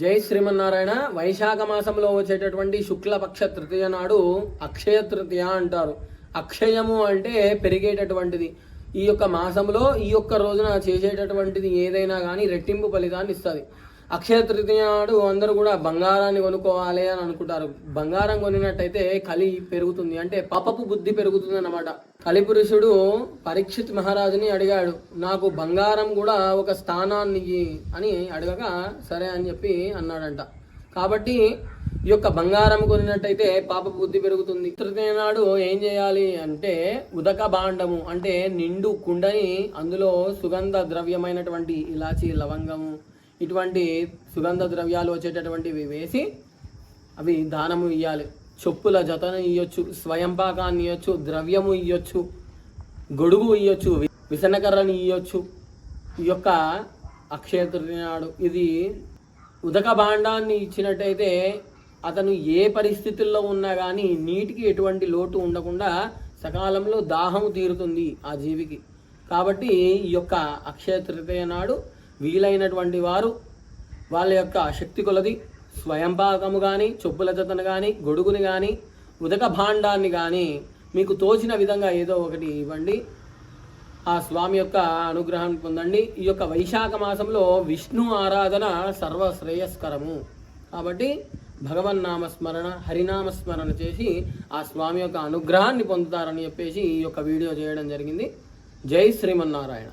జై శ్రీమన్నారాయణ. వైశాఖ మాసంలో వచ్చేటటువంటి శుక్లపక్ష తృతీయ నాడు అక్షయ తృతీయ అంటారు. అక్షయము అంటే పెరిగేటటువంటిది. ఈ యొక్క మాసంలో ఈ యొక్క రోజున చేసేటటువంటిది ఏదైనా కానీ రెట్టింపు ఫలితాన్ని ఇస్తుంది. అక్షయ తృతీయ నాడు అందరూ కూడా బంగారాన్ని కొనుక్కోవాలి అని అనుకుంటారు. బంగారం కొనినట్టయితే కలి పెరుగుతుంది. అంటే పాపపు బుద్ధి పెరుగుతుంది అన్నమాట కలిపురుషుడు పరీక్షిత్ మహారాజుని అడిగాడు. నాకు బంగారం కూడా ఒక స్థానాన్ని అని అడగగా సరే అని చెప్పి అన్నాడంట. కాబట్టి ఈ యొక్క బంగారం కొనినట్టయితే పాప బుద్ధి పెరుగుతుంది. తృతీయ నాడు ఏం చేయాలి అంటే ఉదక భాండము అంటే నిండు కుండని అందులో సుగంధ ద్రవ్యమైనటువంటి ఇలాచి లవంగము ఇటువంటి సుగంధ ద్రవ్యాలు వచ్చేటటువంటివి వేసి అవి దానము ఇవ్వాలి చెప్పుల జతను ఇవ్వచ్చు స్వయంపాకాన్ని ఇవ్వచ్చు ద్రవ్యము ఇవ్వచ్చు గొడుగు ఇవ్వచ్చు విసనకర్రని ఇవ్వచ్చు ఈ యొక్క అక్షయ నాడు ఇది ఉదక భాండాన్ని ఇచ్చినట్టయితే అతను ఏ పరిస్థితుల్లో ఉన్నా కానీ నీటికి ఎటువంటి లోటు ఉండకుండా సకాలంలో దాహం తీరుతుంది ఆ జీవికి. కాబట్టి ఈ యొక్క అక్షయ తృతీయ నాడు వీలైనటువంటి వారు వాళ్ళ యొక్క శక్తి కొలది. స్వయంపాకము కానీ చెప్పుల జతను కానీ గొడుగుని కానీ ఉదక భాండాన్ని కానీ మీకు తోచిన విధంగా ఏదో ఒకటి ఇవ్వండి. ఆ స్వామి యొక్క అనుగ్రహం పొందండి. ఈ యొక్క వైశాఖ మాసంలో విష్ణు ఆరాధన సర్వశ్రేయస్కరము. కాబట్టి భగవన్నామస్మరణ హరినామస్మరణ చేసి ఆ స్వామి యొక్క అనుగ్రహాన్ని పొందుతారని చెప్పేసి ఈ యొక్క వీడియో చేయడం జరిగింది. జై శ్రీమన్నారాయణ.